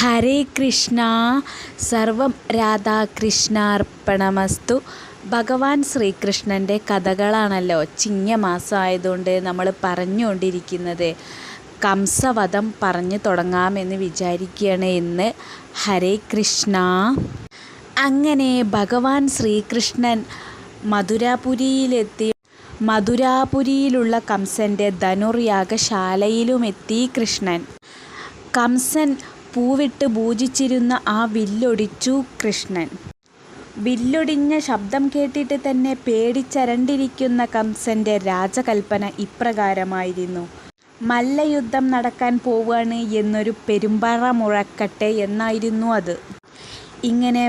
ഹരേ കൃഷ്ണ സർവം രാധാകൃഷ്ണാർപ്പണമസ്തു. ഭഗവാൻ ശ്രീകൃഷ്ണന്റെ കഥകളാണല്ലോ ചിങ്ങമാസം ആയതുകൊണ്ട് നമ്മൾ പറഞ്ഞുകൊണ്ടിരിക്കുന്നത്. കംസവധം പറഞ്ഞു തുടങ്ങാമെന്ന് വിചാരിക്കുകയാണ് ഇന്ന്. ഹരേ കൃഷ്ണ. അങ്ങനെ ഭഗവാൻ ശ്രീകൃഷ്ണൻ മധുരാപുരിയിലെത്തി. മധുരാപുരിയിലുള്ള കംസന്റെ ധനുർയാഗശാലയിലുമെത്തി കൃഷ്ണൻ. കംസൻ പൂവിട്ട് പൂജിച്ചിരുന്ന ആ വില്ലൊടിച്ചു കൃഷ്ണൻ. വില്ലൊടിഞ്ഞ ശബ്ദം കേട്ടിട്ട് തന്നെ പേടിച്ചരണ്ടിരിക്കുന്ന കംസന്റെ രാജകൽപ്പന ഇപ്രകാരമായിരുന്നു. മല്ലയുദ്ധം നടക്കാൻ പോവുകയാണ് എന്നൊരു പെരുമ്പറ മുഴക്കട്ടെ എന്നായിരുന്നു അത്. ഇങ്ങനെ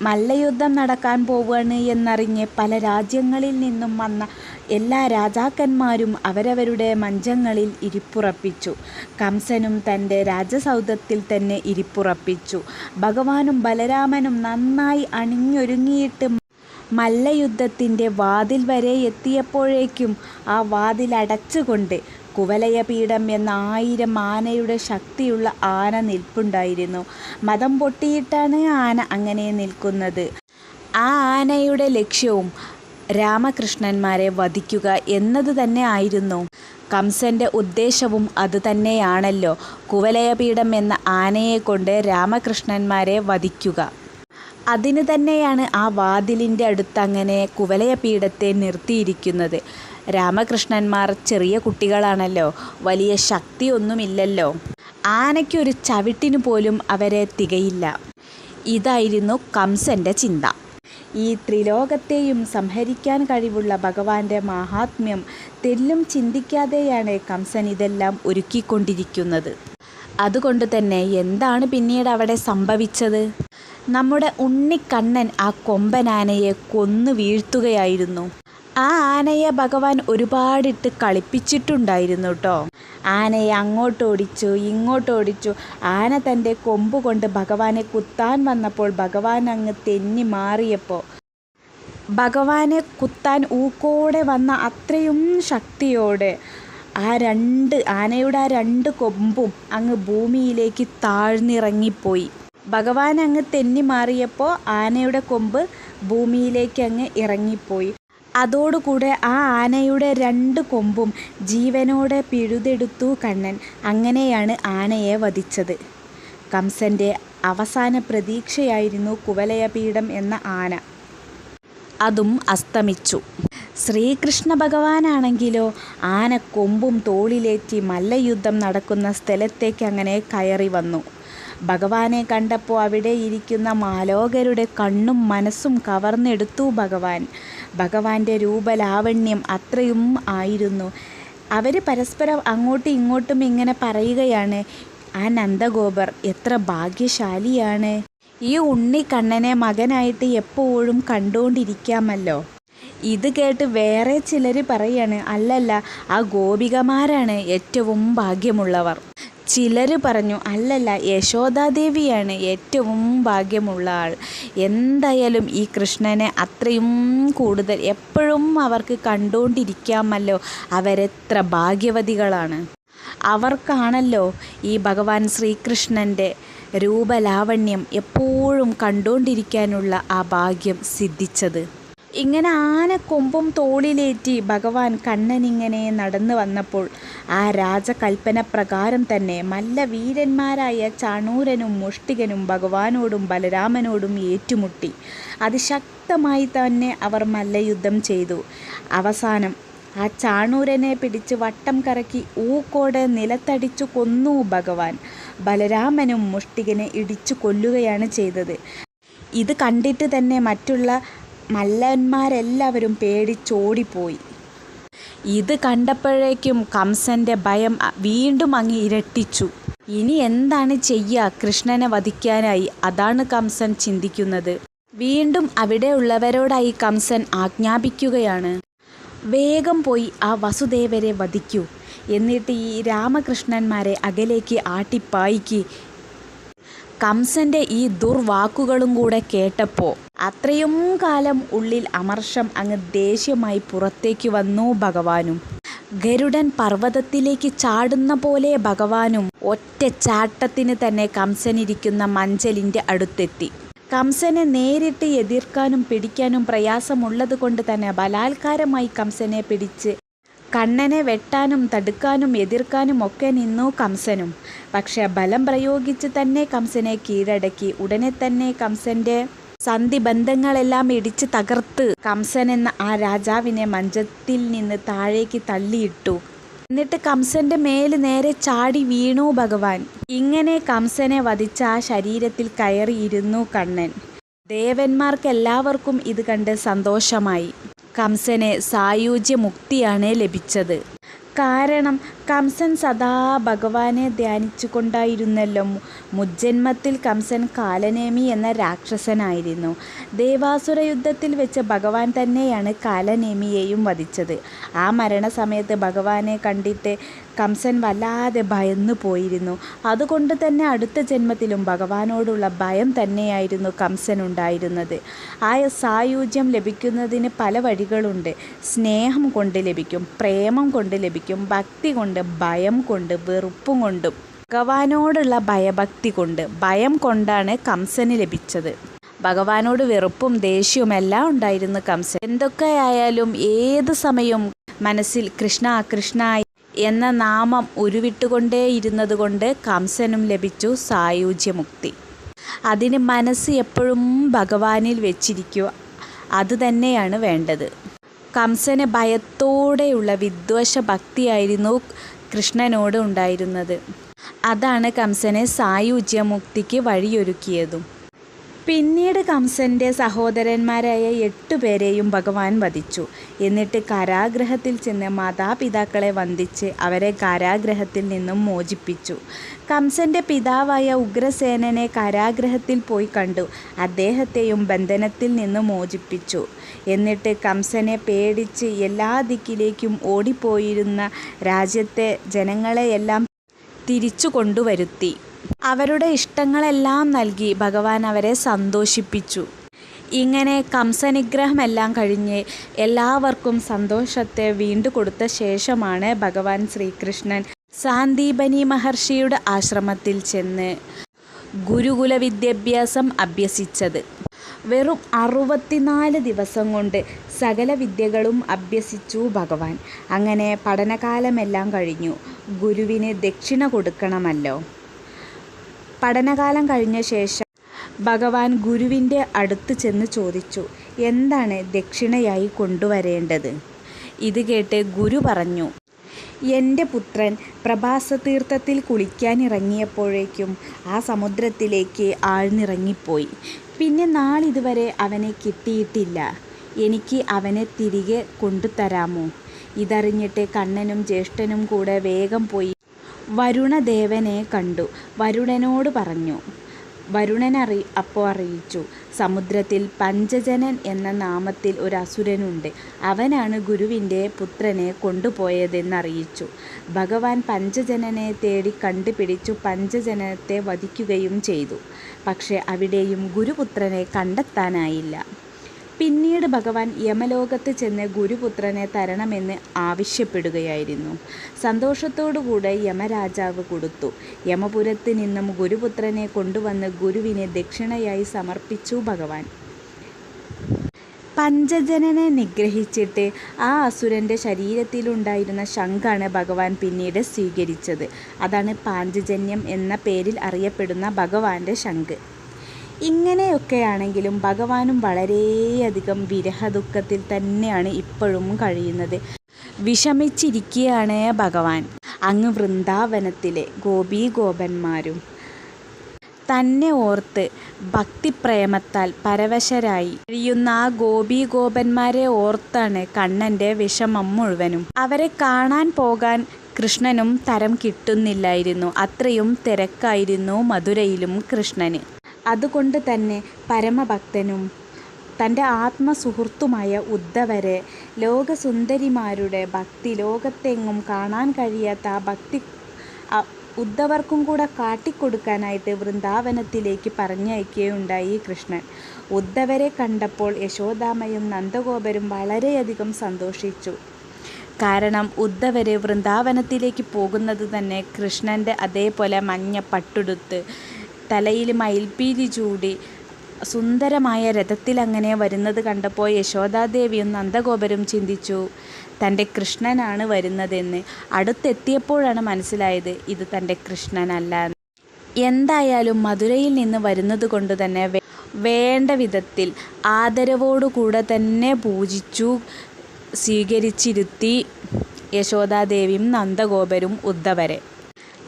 മല്ലയുദ്ധം നടക്കാൻ പോവുകയാണ് എന്നറിഞ്ഞ് പല രാജ്യങ്ങളിൽ നിന്നും വന്ന എല്ലാ രാജാക്കന്മാരും അവരവരുടെ മഞ്ചങ്ങളിൽ ഇരിപ്പുറപ്പിച്ചു. കംസനും തന്റെ രാജസൗധത്തിൽ തന്നെ ഇരിപ്പുറപ്പിച്ചു. ഭഗവാനും ബലരാമനും നന്നായി അണിഞ്ഞൊരുങ്ങിയിട്ട് മല്ലയുദ്ധത്തിന്റെ വാതിൽ വരെ എത്തിയപ്പോഴേക്കും ആ വാതിൽ അടച്ചുകൊണ്ട് കുവലയപീഠം എന്ന ആയിരം ആനയുടെ ശക്തിയുള്ള ആന നിൽപ്പുണ്ടായിരുന്നു. മതം പൊട്ടിയിട്ടാണ് ആന അങ്ങനെ നിൽക്കുന്നത്. ആ ആനയുടെ ലക്ഷ്യവും രാമകൃഷ്ണന്മാരെ വധിക്കുക എന്നത് തന്നെ ആയിരുന്നു. കംസന്റെ ഉദ്ദേശവും അതുതന്നെയാണല്ലോ കുവലയപീഠം എന്ന ആനയെ കൊണ്ട് രാമകൃഷ്ണന്മാരെ വധിക്കുക. അതിന് തന്നെയാണ് ആ വാതിലിന്റെ അടുത്ത് അങ്ങനെ കുവലയപീഠത്തെ നിർത്തിയിരിക്കുന്നത്. രാമകൃഷ്ണന്മാർ ചെറിയ കുട്ടികളാണല്ലോ. വലിയ ശക്തിയൊന്നുമില്ലല്ലോ. ആനയ്ക്കൊരു ചവിട്ടിനു പോലും അവരെ തികയില്ല. ഇതായിരുന്നു കംസന്റെ ചിന്ത. ഈ ത്രിലോകത്തെയും സംഹരിക്കാൻ കഴിവുള്ള ഭഗവാന്റെ മഹാത്മ്യം തെല്ലും ചിന്തിക്കാതെയാണ് കംസൻ ഇതെല്ലാം ഒരുക്കിക്കൊണ്ടിരിക്കുന്നത്. അതുകൊണ്ട് തന്നെ എന്താണ് പിന്നീട് അവിടെ സംഭവിച്ചത്? നമ്മുടെ ഉണ്ണിക്കണ്ണൻ ആ കൊമ്പനാനയെ കൊന്നു വീഴ്ത്തുകയായിരുന്നു. ആ ആനയെ ഭഗവാൻ ഒരുപാടിട്ട് കളിപ്പിച്ചിട്ടുണ്ടായിരുന്നു കേട്ടോ ആനയെ അങ്ങോട്ടോടിച്ചു ഇങ്ങോട്ടോടിച്ചു ആന തന്റെ കൊമ്പ് കൊണ്ട് ഭഗവാനെ കുത്താൻ വന്നപ്പോൾ ഭഗവാൻ അങ്ങ് തെന്നി മാറിയപ്പോൾ ഭഗവാനെ കുത്താൻ ഊക്കോടെ വന്ന അത്രയും ശക്തിയോടെ ആ രണ്ട് ആനയുടെ ആ രണ്ട് കൊമ്പും അങ്ങ് ഭൂമിയിലേക്ക് താഴ്ന്നിറങ്ങിപ്പോയി. ഭഗവാൻ അങ്ങ് തെന്നി മാറിയപ്പോൾ ആനയുടെ കൊമ്പ് ഭൂമിയിലേക്ക് അങ്ങ് ഇറങ്ങിപ്പോയി. അതോടുകൂടെ ആ ആനയുടെ രണ്ട് കൊമ്പും ജീവനോടെ പിഴുതെടുത്തു കണ്ണൻ. അങ്ങനെയാണ് ആനയെ വധിച്ചത്. കംസന്റെ അവസാന പ്രതീക്ഷയായിരുന്നു കുവലയപീഠം എന്ന ആന. അതും അസ്തമിച്ചു. ശ്രീകൃഷ്ണ ഭഗവാനാണെങ്കിലോ ആന കൊമ്പും തോളിലേറ്റി മല്ലയുദ്ധം നടക്കുന്ന സ്ഥലത്തേക്ക് അങ്ങനെ കയറി വന്നു. ഭഗവാനെ കണ്ടപ്പോൾ അവിടെ ഇരിക്കുന്ന മാലോകരുടെ കണ്ണും മനസ്സും കവർന്നെടുത്തു ഭഗവാൻ. ഭഗവാന്റെ രൂപലാവണ്യം അത്രയും ആയിരുന്നു. അവർ പരസ്പരം അങ്ങോട്ടും ഇങ്ങോട്ടും ഇങ്ങനെ പറയുകയാണ് ആ നന്ദഗോപർ എത്ര ഭാഗ്യശാലിയാണ്. ഈ ഉണ്ണിക്കണ്ണനെ മകനായിട്ട് എപ്പോഴും കണ്ടുകൊണ്ടിരിക്കാമല്ലോ ഇത് കേട്ട് വേറെ ചിലർ പറയാണ് അല്ലല്ല ആ ഗോപികമാരാണ് ഏറ്റവും ഭാഗ്യമുള്ളവർ. ചിലർ പറഞ്ഞു അല്ലല്ല യശോദാദേവിയാണ് ഏറ്റവും ഭാഗ്യമുള്ള ആൾ. എന്തായാലും ഈ കൃഷ്ണനെ അത്രയും കൂടുതൽ എപ്പോഴും അവർക്ക് കണ്ടുകൊണ്ടിരിക്കാമല്ലോ. അവരെത്ര ഭാഗ്യവതികളാണ്. അവർക്കാണല്ലോ ഈ ഭഗവാൻ ശ്രീകൃഷ്ണന്റെ രൂപലാവണ്യം എപ്പോഴും കണ്ടുകൊണ്ടിരിക്കാനുള്ള ആ ഭാഗ്യം സിദ്ധിച്ചത്. ഇങ്ങനെ ആന കൊമ്പും തോളിലേറ്റി ഭഗവാൻ കണ്ണനിങ്ങനെ നടന്നു വന്നപ്പോൾ ആ രാജകൽപ്പന പ്രകാരം തന്നെ മല്ല വീരന്മാരായ ചാണൂരനും മുഷ്ടികനും ഭഗവാനോടും ബലരാമനോടും ഏറ്റുമുട്ടി. അതിശക്തമായി തന്നെ അവർ മല്ലയുദ്ധം ചെയ്തു. അവസാനം ആ ചാണൂരനെ പിടിച്ച് വട്ടം കറക്കി ഊക്കോടെ നിലത്തടിച്ചു കൊന്നു ഭഗവാൻ. ബലരാമനും മുഷ്ടികനെ ഇടിച്ചു കൊല്ലുകയാണ് ചെയ്തത്. ഇത് കണ്ടിട്ട് തന്നെ മറ്റുള്ള മല്ലന്മാരെല്ലാവരും പേടിച്ചോടിപ്പോയി. ഇത് കണ്ടപ്പോഴേക്കും കംസന്റെ ഭയം വീണ്ടും അങ്ങ് ഇരട്ടിച്ചു. ഇനി എന്താണ് ചെയ്യുക കൃഷ്ണനെ വധിക്കാനായി അതാണ് കംസൻ ചിന്തിക്കുന്നത്. വീണ്ടും അവിടെയുള്ളവരോടായി കംസൻ ആജ്ഞാപിക്കുകയാണ്. വേഗം പോയി ആ വസുദേവരെ വധിക്കൂ. എന്നിട്ട് ഈ രാമകൃഷ്ണന്മാരെ അകലേക്ക് ആട്ടിപ്പായിക്ക്. കംസന്റെ ഈ ദുർവാക്കുകളും കൂടെ കേട്ടപ്പോൾ അത്രയും കാലം ഉള്ളിൽ അമർഷം അങ്ങ് ദേഷ്യമായി പുറത്തേക്ക് വന്നു ഭഗവാനും. ഗരുഡൻ പർവതത്തിലേക്ക് ചാടുന്ന പോലെ ഭഗവാനും ഒറ്റ ചാട്ടത്തിന് തന്നെ കംസനിരിക്കുന്ന മഞ്ചലിന്റെ അടുത്തെത്തി. കംസനെ നേരിട്ട് എതിർക്കാനും പിടിക്കാനും പ്രയാസമുള്ളത് കൊണ്ട് തന്നെ ബലാത്കാരമായി കംസനെ പിടിച്ച് കണ്ണനെ വെട്ടാനും തടുക്കാനും എതിർക്കാനും ഒക്കെ നിന്നു കംസനും. പക്ഷെ ബലം പ്രയോഗിച്ച് തന്നെ കംസനെ കീഴടക്കി ഉടനെ തന്നെ കംസന്റെ ബന്ധങ്ങളെല്ലാം ഇടിച്ച് തകർത്ത് കംസൻ എന്ന ആ രാജാവിനെ മഞ്ചത്തിൽ നിന്ന് താഴേക്ക് തള്ളിയിട്ടു. എന്നിട്ട് കംസന്റെ മേൽ നേരെ ചാടി വീണു ഭഗവാൻ. ഇങ്ങനെ കംസനെ വധിച്ച ആ ശരീരത്തിൽ കയറിയിരുന്നു കണ്ണൻ. ദേവന്മാർക്കെല്ലാവർക്കും ഇത് കണ്ട് സന്തോഷമായി. കംസന് സായുജ്യമുക്തിയാണ് ലഭിച്ചത്. കാരണം കംസൻ സദാ ഭഗവാനെ ധ്യാനിച്ചുകൊണ്ടായിരുന്നല്ലോ. മുജ്ജന്മത്തിൽ കംസൻ കാലനേമി എന്ന രാക്ഷസനായിരുന്നു. ദേവാസുര യുദ്ധത്തിൽ വെച്ച് ഭഗവാൻ തന്നെയാണ് കാലനേമിയെയും വധിച്ചത്. ആ മരണസമയത്ത് ഭഗവാനെ കണ്ടിട്ട് കംസൻ വല്ലാതെ ഭയന്നു പോയിരുന്നു. അതുകൊണ്ട് തന്നെ അടുത്ത ജന്മത്തിലും ഭഗവാനോടുള്ള ഭയം തന്നെയായിരുന്നു കംസൻ ഉണ്ടായിരുന്നത്. ആ സായുജ്യം ലഭിക്കുന്നതിന് പല വഴികളുണ്ട്. സ്നേഹം കൊണ്ട് ലഭിക്കും പ്രേമം കൊണ്ട് ലഭിക്കും ഭക്തി കൊണ്ട് ഭയം കൊണ്ട് വെറുപ്പും കൊണ്ടും ഭഗവാനോടുള്ള ഭയഭക്തി കൊണ്ട് ഭയം കൊണ്ടാണ് കംസന് ലഭിച്ചത്. ഭഗവാനോട് വെറുപ്പും ദേഷ്യവും എല്ലാം ഉണ്ടായിരുന്നു കംസൻ എന്തൊക്കെയായാലും ഏത് സമയവും മനസ്സിൽ കൃഷ്ണ കൃഷ്ണ എന്ന നാമം ഉരുവിട്ടുകൊണ്ടേയിരുന്നത് കൊണ്ട് കംസനും ലഭിച്ചു സായുജ്യമുക്തി. അതിന് മനസ്സ് എപ്പോഴും ഭഗവാനിൽ വെച്ചിരിക്കുക. അതുതന്നെയാണ് വേണ്ടത്. കംസന് ഭയത്തോടെയുള്ള വിദ്വേഷ ഭക്തിയായിരുന്നു കൃഷ്ണനോട് ഉണ്ടായിരുന്നത്. അതാണ് കംസനെ സായുജ്യമുക്തിക്ക് വഴിയൊരുക്കിയതും. പിന്നീട് കംസന്റെ സഹോദരന്മാരായ എട്ടുപേരെയും ഭഗവാൻ വധിച്ചു. എന്നിട്ട് കാരാഗ്രഹത്തിൽ ചെന്ന് മാതാപിതാക്കളെ വന്ദിച്ച് അവരെ കാരാഗ്രഹത്തിൽ നിന്നും മോചിപ്പിച്ചു. കംസന്റെ പിതാവായ ഉഗ്രസേനനെ കാരാഗ്രഹത്തിൽ പോയി കണ്ടു. അദ്ദേഹത്തെയും ബന്ധനത്തിൽ നിന്ന് മോചിപ്പിച്ചു. എന്നിട്ട് കംസനെ പേടിച്ച് എല്ലാ ദിക്കിലേക്കും ഓടിപ്പോയിരുന്ന രാജ്യത്തെ ജനങ്ങളെയെല്ലാം തിരിച്ചു കൊണ്ടുവരുത്തി. അവരുടെ ഇഷ്ടങ്ങളെല്ലാം നൽകി ഭഗവാൻ അവരെ സന്തോഷിപ്പിച്ചു. ഇങ്ങനെ കംസനിഗ്രഹമെല്ലാം കഴിഞ്ഞ് എല്ലാവർക്കും സന്തോഷത്തെ വീണ്ടു കൊടുത്ത ശേഷമാണ് ഭഗവാൻ ശ്രീകൃഷ്ണൻ സാന്ദീപനി മഹർഷിയുടെ ആശ്രമത്തിൽ ചെന്ന് ഗുരുകുല വിദ്യാഭ്യാസം അഭ്യസിച്ചത്. വെറും അറുപത്തിനാല് ദിവസം കൊണ്ട് സകല വിദ്യകളും അഭ്യസിച്ചു ഭഗവാൻ. അങ്ങനെ പഠനകാലമെല്ലാം കഴിഞ്ഞു. ഗുരുവിന് ദക്ഷിണ കൊടുക്കണമല്ലോ. പഠനകാലം കഴിഞ്ഞ ശേഷം ഭഗവാൻ ഗുരുവിന്റെ അടുത്ത് ചെന്ന് ചോദിച്ചു എന്താണ് ദക്ഷിണയായി കൊണ്ടുവരേണ്ടത്? ഇത് കേട്ട് ഗുരു പറഞ്ഞു എന്റെ പുത്രൻ പ്രഭാസതീർത്ഥത്തിൽ കുളിക്കാനിറങ്ങിയപ്പോഴേക്കും ആ സമുദ്രത്തിലേക്ക് ആഴ്ന്നിറങ്ങിപ്പോയി. പിന്നെ നാളിതുവരെ അവനെ കിട്ടിയിട്ടില്ല. എനിക്ക് അവനെ തിരികെ കൊണ്ടുതരാമോ? ഇതറിഞ്ഞിട്ട് കണ്ണനും ജ്യേഷ്ഠനും കൂടെ വേഗം പോയി. വരുണദേവനെ കണ്ടു. വരുണനോട് പറഞ്ഞു വരുണനറി അപ്പോൾ അറിയിച്ചു. സമുദ്രത്തിൽ പഞ്ചജനൻ എന്ന നാമത്തിൽ ഒരു അസുരനുണ്ട്. അവനാണ് ഗുരുവിന്റെ പുത്രനെ കൊണ്ടുപോയതെന്നറിയിച്ചു. ഭഗവാൻ പഞ്ചജനനെ തേടി കണ്ടുപിടിച്ചു പഞ്ചജനത്തെ വധിക്കുകയും ചെയ്തു. പക്ഷേ അവിടെയും ഗുരുപുത്രനെ കണ്ടെത്താനായില്ല. പിന്നീട് ഭഗവാൻ യമലോകത്ത് ചെന്ന് ഗുരുപുത്രനെ തരണമെന്ന് ആവശ്യപ്പെടുകയായിരുന്നു. സന്തോഷത്തോടുകൂടെ യമരാജാവ് കൊടുത്തു. യമപുരത്ത് നിന്നും ഗുരുപുത്രനെ കൊണ്ടുവന്ന് ഗുരുവിനെ ദക്ഷിണയായി സമർപ്പിച്ചു ഭഗവാൻ. പഞ്ചജനനെ നിഗ്രഹിച്ചിട്ട് ആ അസുരന്റെ ശരീരത്തിലുണ്ടായിരുന്ന ശംഖാണ് ഭഗവാൻ പിന്നീട് സ്വീകരിച്ചത്. അതാണ് പാഞ്ചജന്യം എന്ന പേരിൽ അറിയപ്പെടുന്ന ഭഗവാന്റെ ശംഖ്. ഇങ്ങനെയൊക്കെയാണെങ്കിലും ഭഗവാനും വളരെയധികം വിരഹദുഃഖത്തിൽ തന്നെയാണ് ഇപ്പോഴും കഴിയുന്നത്. വിഷമിച്ചിരിക്കുകയാണ് ഭഗവാൻ. അങ്ങ് വൃന്ദാവനത്തിലെ ഗോപീഗോപന്മാരും തന്നെ ഓർത്ത് ഭക്തിപ്രേമത്താൽ പരവശരായി. കഴിയുന്ന ആ ഗോപീഗോപന്മാരെ ഓർത്താണ് കണ്ണന്റെ വിഷമം മുഴുവനും. അവരെ കാണാൻ പോകാൻ കൃഷ്ണനും തരം കിട്ടുന്നില്ലായിരുന്നു. അത്രയും തിരക്കായിരുന്നു മധുരയിലും കൃഷ്ണന്. അതുകൊണ്ട് തന്നെ പരമഭക്തനും. തന്റെ ആത്മസുഹൃത്തുമായ ഉദ്ധവരെ ലോകസുന്ദരിമാരുടെ ഭക്തി ലോകത്തെങ്ങും കാണാൻ കഴിയാത്ത ആ ഭക്തി ഉദ്ധവർക്കും കൂടെ കാട്ടിക്കൊടുക്കാനായിട്ട് വൃന്ദാവനത്തിലേക്ക് പറഞ്ഞയക്കുകയുണ്ടായി കൃഷ്ണൻ. ഉദ്ധവരെ കണ്ടപ്പോൾ യശോദാമയും നന്ദഗോപരും വളരെയധികം സന്തോഷിച്ചു. കാരണം ഉദ്ധവരെ വൃന്ദാവനത്തിലേക്ക് പോകുന്നത് തന്നെ കൃഷ്ണന്റെ അതേപോലെ മഞ്ഞ പട്ടുടുത്ത് തലയിൽ മയിൽപ്പീലി ചൂടി സുന്ദരമായ രഥത്തിലങ്ങനെ വരുന്നത് കണ്ടപ്പോൾ യശോദാദേവിയും നന്ദഗോപരും ചിന്തിച്ചു തന്റെ കൃഷ്ണനാണ് വരുന്നതെന്ന്. അടുത്തെത്തിയപ്പോഴാണ് മനസ്സിലായത് ഇത് തന്റെ കൃഷ്ണനല്ല. എന്തായാലും മധുരയിൽ നിന്ന് വരുന്നത് കൊണ്ട് തന്നെ വേണ്ട വിധത്തിൽ ആദരവോടുകൂടെ തന്നെ പൂജിച്ചു സ്വീകരിച്ചിരുത്തി യശോദാദേവിയും നന്ദഗോപരും ഉദ്ധവരെ.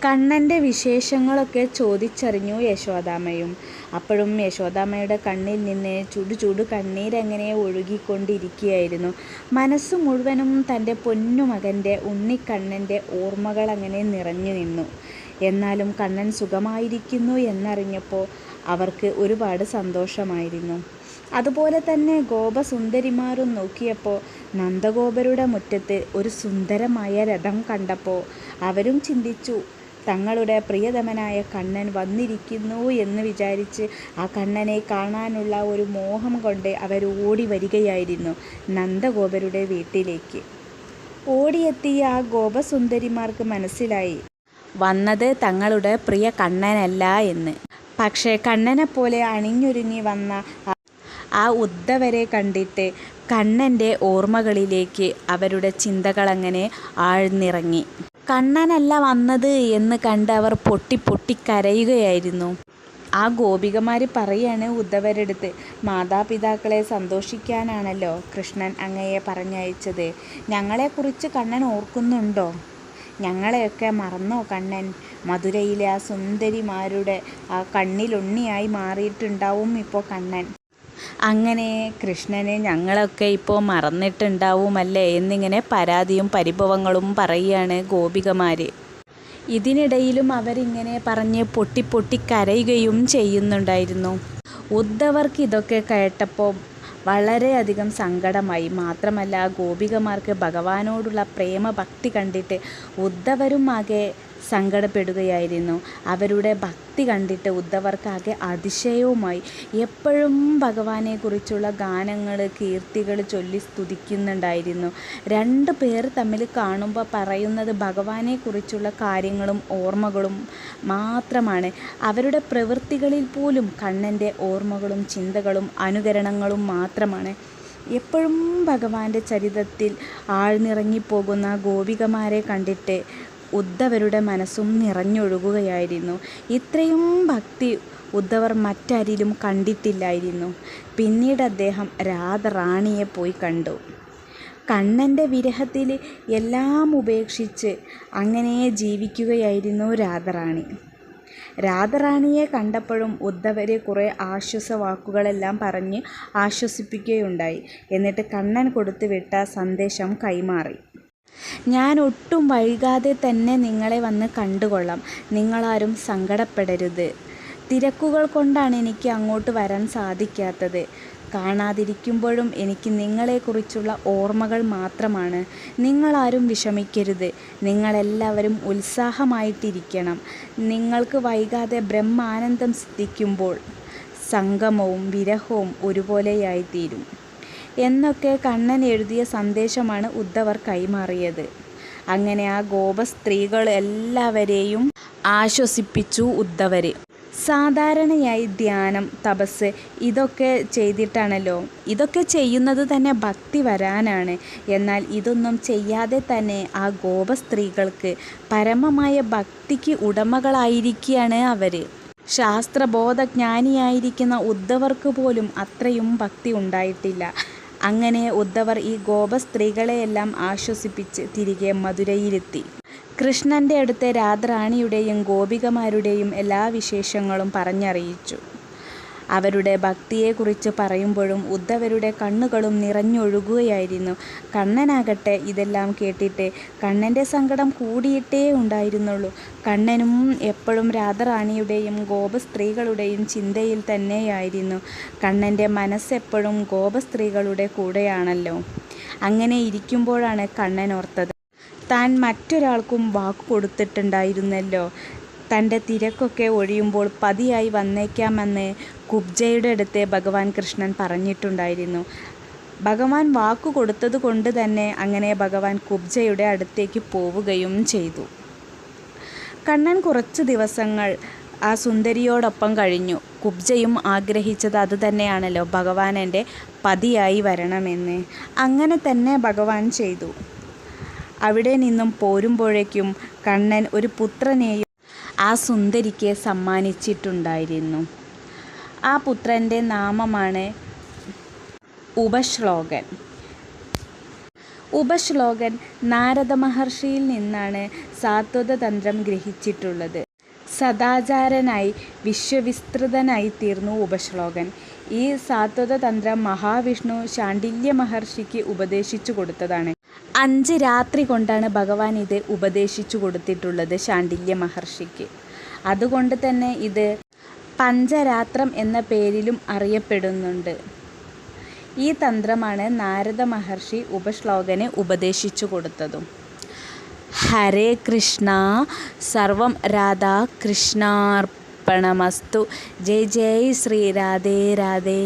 കണ്ണന്റെ വിശേഷങ്ങളൊക്കെ ചോദിച്ചറിഞ്ഞു യശോദാമയും അപ്പോഴും യശോദാമയുടെ കണ്ണിൽ നിന്ന് ചുടു ചുടു കണ്ണീരങ്ങനെ ഒഴുകിക്കൊണ്ടിരിക്കുകയായിരുന്നു. മനസ്സ് മുഴുവനും തന്റെ പൊന്നുമകന്റെ ഉണ്ണിക്കണ്ണന്റെ ഓർമ്മകൾ അങ്ങനെ നിറഞ്ഞു നിന്നു. എന്നാലും കണ്ണൻ സുഖമായിരിക്കുന്നു എന്നറിഞ്ഞപ്പോൾ അവർക്ക് ഒരുപാട് സന്തോഷമായിരുന്നു. അതുപോലെ തന്നെ ഗോപസുന്ദരിമാരും നോക്കിയപ്പോൾ നന്ദഗോപരുടെ മുറ്റത്ത് ഒരു സുന്ദരമായ രഥം കണ്ടപ്പോൾ അവരും ചിന്തിച്ചു തങ്ങളുടെ പ്രിയതമനായ കണ്ണൻ വന്നിരിക്കുന്നു എന്ന് വിചാരിച്ച് ആ കണ്ണനെ കാണാനുള്ള ഒരു മോഹം കൊണ്ട് അവർ ഓടി വരികയായിരുന്നു നന്ദഗോപരുടെ വീട്ടിലേക്ക്. ഓടിയെത്തിയ ആ ഗോപസുന്ദരിമാർക്ക് മനസ്സിലായി. വന്നത് തങ്ങളുടെ പ്രിയ കണ്ണനല്ല എന്ന്. പക്ഷേ കണ്ണനെപ്പോലെ അണിഞ്ഞൊരുങ്ങി വന്ന ആ- ഉദ്ധവരെ കണ്ടിട്ട് കണ്ണന്റെ ഓർമ്മകളിലേക്ക് അവരുടെ ചിന്തകളങ്ങനെ ആഴ്ന്നിറങ്ങി. കണ്ണനല്ല വന്നത് എന്ന് കണ്ട് അവർ പൊട്ടി പൊട്ടി കരയുകയായിരുന്നു. ആ ഗോപികമാർ പറയാണ് ഉദ്ധവരെടുത്ത് മാതാപിതാക്കളെ സന്തോഷിക്കാനാണല്ലോ കൃഷ്ണൻ അങ്ങയെ പറഞ്ഞയച്ചത്. ഞങ്ങളെക്കുറിച്ച് കണ്ണൻ ഓർക്കുന്നുണ്ടോ? ഞങ്ങളെയൊക്കെ മറന്നോ കണ്ണൻ? മധുരയിലെ ആ സുന്ദരിമാരുടെ ആ കണ്ണിലുണ്ണിയായി മാറിയിട്ടുണ്ടാവും ഇപ്പോൾ കണ്ണൻ. അങ്ങനെ കൃഷ്ണനെ ഞങ്ങളൊക്കെ ഇപ്പോൾ മറന്നിട്ടുണ്ടാവുമല്ലേ എന്നിങ്ങനെ പരാതിയും പരിഭവങ്ങളും പറയുകയാണ് ഗോപികമാർ ഇതിനിടയിലും അവരിങ്ങനെ പറഞ്ഞ് പൊട്ടി പൊട്ടി കരയുകയും ചെയ്യുന്നുണ്ടായിരുന്നു. ഉദ്ധവർക്ക് ഇതൊക്കെ കേട്ടപ്പോൾ വളരെയധികം സങ്കടമായി. മാത്രമല്ല ഗോപികമാർക്ക് ഭഗവാനോടുള്ള പ്രേമഭക്തി കണ്ടിട്ട് ഉദ്ധവരും ആകെ സങ്കടപ്പെടുകയായിരുന്നു. അവരുടെ ഭക്തി കണ്ടിട്ട് ഉദ്ധവർക്കാകെ അതിശയവുമായി. എപ്പോഴും ഭഗവാനെക്കുറിച്ചുള്ള ഗാനങ്ങൾ കീർത്തികൾ ചൊല്ലി സ്തുതിക്കുന്നുണ്ടായിരുന്നു. രണ്ട് പേർ തമ്മിൽ കാണുമ്പോൾ പറയുന്നത് ഭഗവാനെക്കുറിച്ചുള്ള കാര്യങ്ങളും ഓർമ്മകളും മാത്രമാണ്. അവരുടെ പ്രവൃത്തികളിൽ പോലും കണ്ണന്റെ ഓർമ്മകളും ചിന്തകളും അനുകരണങ്ങളും മാത്രമാണ്. എപ്പോഴും ഭഗവാന്റെ ചരിതത്തിൽ ആഴ്ന്നിറങ്ങിപ്പോകുന്ന ഗോപികമാരെ കണ്ടിട്ട് ഉദ്ധവരുടെ മനസ്സും നിറഞ്ഞൊഴുകുകയായിരുന്നു. ഇത്രയും ഭക്തി ഉദ്ധവർ മറ്റാരിലും കണ്ടിട്ടില്ലായിരുന്നു. പിന്നീട് അദ്ദേഹം രാധറാണിയെ പോയി കണ്ടു. കണ്ണന്റെ വിരഹത്തിൽ എല്ലാം ഉപേക്ഷിച്ച് അങ്ങനെ ജീവിക്കുകയായിരുന്നു രാധറാണി. രാധറാണിയെ കണ്ടപ്പോഴും ഉദ്ധവരെ കുറേ ആശ്വാസ ആശ്വാസവാക്കുകളെല്ലാം പറഞ്ഞ് ആശ്വസിപ്പിക്കുകയുണ്ടായി. എന്നിട്ട് കണ്ണൻ കൊടുത്തുവിട്ട സന്ദേശം കൈമാറി. ഞാൻ ഒട്ടും വൈകാതെ തന്നെ നിങ്ങളെ വന്ന് കണ്ടുകൊള്ളാം. നിങ്ങളാരും സങ്കടപ്പെടരുത്. തിരക്കുകൾ കൊണ്ടാണ് എനിക്ക് അങ്ങോട്ട് വരാൻ സാധിക്കാത്തത്. കാണാതിരിക്കുമ്പോഴും എനിക്ക് നിങ്ങളെക്കുറിച്ചുള്ള ഓർമ്മകൾ മാത്രമാണ്. നിങ്ങളാരും വിഷമിക്കരുത്. നിങ്ങളെല്ലാവരും ഉത്സാഹമായിട്ടിരിക്കണം. നിങ്ങൾക്ക് വൈകാതെ ബ്രഹ്മാനന്ദം സിദ്ധിക്കുമ്പോൾ സംഗമവും വിരഹവും ഒരുപോലെയായിത്തീരും. എന്നൊക്കെ കണ്ണൻ എഴുതിയ സന്ദേശമാണ് ഉദ്ധവർ കൈമാറിയത്. അങ്ങനെ ആ ഗോപ സ്ത്രീകൾ എല്ലാവരെയും ആശ്വസിപ്പിച്ചു ഉദ്ധവര്. സാധാരണയായി ധ്യാനം തപസ് ഇതൊക്കെ ചെയ്തിട്ടാണല്ലോ. ഇതൊക്കെ ചെയ്യുന്നത് തന്നെ ഭക്തി വരാനാണ്. എന്നാൽ ഇതൊന്നും ചെയ്യാതെ തന്നെ ആ ഗോപ സ്ത്രീകൾക്ക് പരമമായ ഭക്തിക്ക് ഉടമകളായിരിക്കുകയാണ് അവർ ശാസ്ത്രബോധജ്ഞാനിയായിരിക്കുന്ന ഉദ്ധവർക്ക് പോലും അത്രയും ഭക്തി ഉണ്ടായിട്ടില്ല. അങ്ങനെ ഉദ്ധവർ ഈ ഗോപ സ്ത്രീകളെയെല്ലാം ആശ്വസിപ്പിച്ച് തിരികെ മധുരയിലെത്തി. കൃഷ്ണന്റെ അടുത്ത് രാധറാണിയുടെയും ഗോപികമാരുടെയും എല്ലാ വിശേഷങ്ങളും പറഞ്ഞറിയിച്ചു. അവരുടെ ഭക്തിയെക്കുറിച്ച് പറയുമ്പോഴും ഉദ്ധവരുടെ കണ്ണുകളും നിറഞ്ഞൊഴുകുകയായിരുന്നു. കണ്ണനാകട്ടെ ഇതെല്ലാം കേട്ടിട്ട് കണ്ണന്റെ സങ്കടം കൂടിയിട്ടേ ഉണ്ടായിരുന്നുള്ളൂ. കണ്ണനും എപ്പോഴും രാധറാണിയുടെയും ഗോപസ്ത്രീകളുടെയും ചിന്തയിൽ തന്നെയായിരുന്നു. കണ്ണന്റെ മനസ്സെപ്പോഴും ഗോപസ്ത്രീകളുടെ കൂടെയാണല്ലോ. അങ്ങനെ ഇരിക്കുമ്പോഴാണ് കണ്ണൻ ഓർത്തത്. താൻ മറ്റൊരാൾക്കും വാക്ക് കൊടുത്തിട്ടുണ്ടായിരുന്നല്ലോ. തന്റെ തിരക്കൊക്കെ ഒഴിയുമ്പോൾ പതിയായി വന്നേക്കാമെന്ന് കുബ്ജയുടെ അടുത്ത് ഭഗവാൻ കൃഷ്ണൻ പറഞ്ഞിട്ടുണ്ടായിരുന്നു. ഭഗവാൻ വാക്കു കൊടുത്തത് കൊണ്ട് തന്നെ അങ്ങനെ ഭഗവാൻ കുബ്ജയുടെ അടുത്തേക്ക് പോവുകയും ചെയ്തു. കണ്ണൻ കുറച്ച് ദിവസങ്ങൾ ആ സുന്ദരിയോടൊപ്പം കഴിഞ്ഞു. കുബ്ജയും ആഗ്രഹിച്ചത് അത് തന്നെയാണല്ലോ ഭഗവാൻ എന്റെ പതിയായി വരണമെന്ന്. അങ്ങനെ തന്നെ ഭഗവാൻ ചെയ്തു. അവിടെ നിന്നും പോരുമ്പോഴേക്കും കണ്ണൻ ഒരു പുത്രനെയും ആ സുന്ദരിക്ക് സമ്മാനിച്ചിട്ടുണ്ടായിരുന്നു. ആ പുത്രന്റെ നാമമാണ് ഉപശ്ലോകൻ. ഉപശ്ലോകൻ നാരദ മഹർഷിയിൽ നിന്നാണ് സാത്വതതന്ത്രം ഗ്രഹിച്ചിട്ടുള്ളത്. സദാചാരനായി വിശ്വവിസ്തൃതനായി തീർന്നു ഉപശ്ലോകൻ. ഈ സാത്വത തന്ത്രം മഹാവിഷ്ണു ശാണ്ഡില്യ മഹർഷിക്ക് ഉപദേശിച്ചു കൊടുത്തതാണ്. അഞ്ച് രാത്രി കൊണ്ടാണ് ഭഗവാൻ ഇത് ഉപദേശിച്ചു കൊടുത്തിട്ടുള്ളത് ശാണ്ഡില്യ മഹർഷിക്ക് അതുകൊണ്ട് തന്നെ ഇത് പഞ്ചരാത്രം എന്ന പേരിലും അറിയപ്പെടുന്നുണ്ട്. ഈ തന്ത്രമാണ് നാരദ മഹർഷി ഉപശ്ലോകനെ ഉപദേശിച്ചു കൊടുത്തതും. ഹരേ കൃഷ്ണ സർവം രാധാ കൃഷ്ണാർപ്പണമസ്തു ജയ് ജയ് ശ്രീ രാധേ രാധേ.